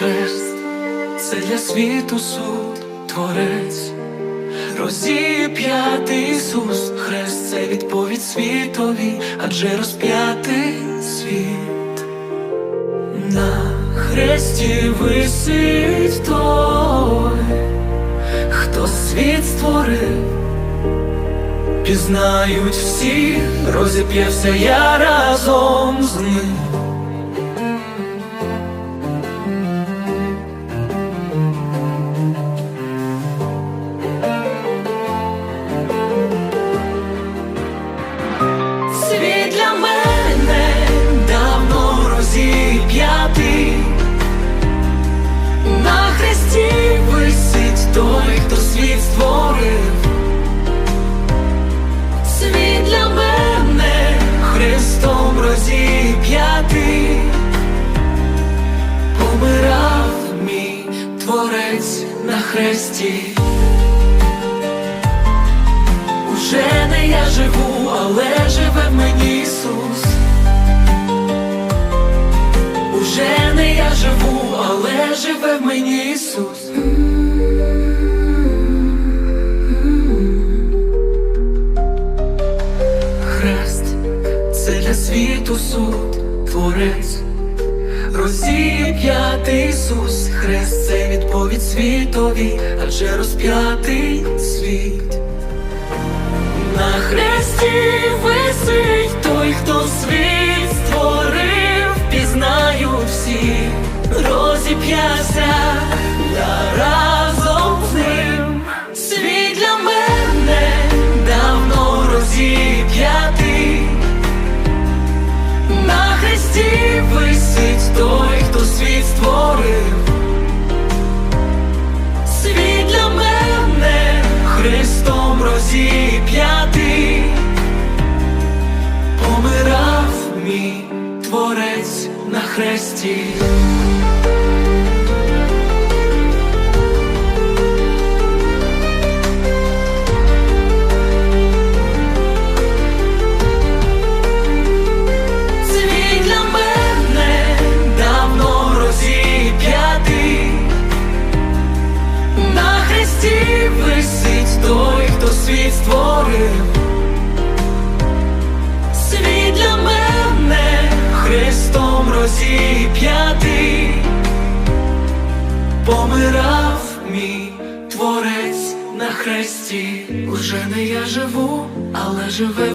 Хрест це для світу суд, творець, розіп'ятий Ісус, Хрест це відповідь світові, адже розп'ятий світ. На хресті висить той, хто світ створив, пізнають всі, розіп'явся я разом з ним. Творець на хресті. Уже не я живу, але живе в мені Ісус. Уже не я живу, але живе в мені Ісус. Хрест це для світу суд, творець. Розіп'ятий Ісус, Хрест це відповідь світові, адже розп'ятий світ. На хресті висить той, хто світ створив, пізнають всі, розіп'яся я разом з ним. Світ для мене давно розіп'ятий. На хресті на розіп'ятий. Помирав мій творець на хресті. Уже не я живу, але живе.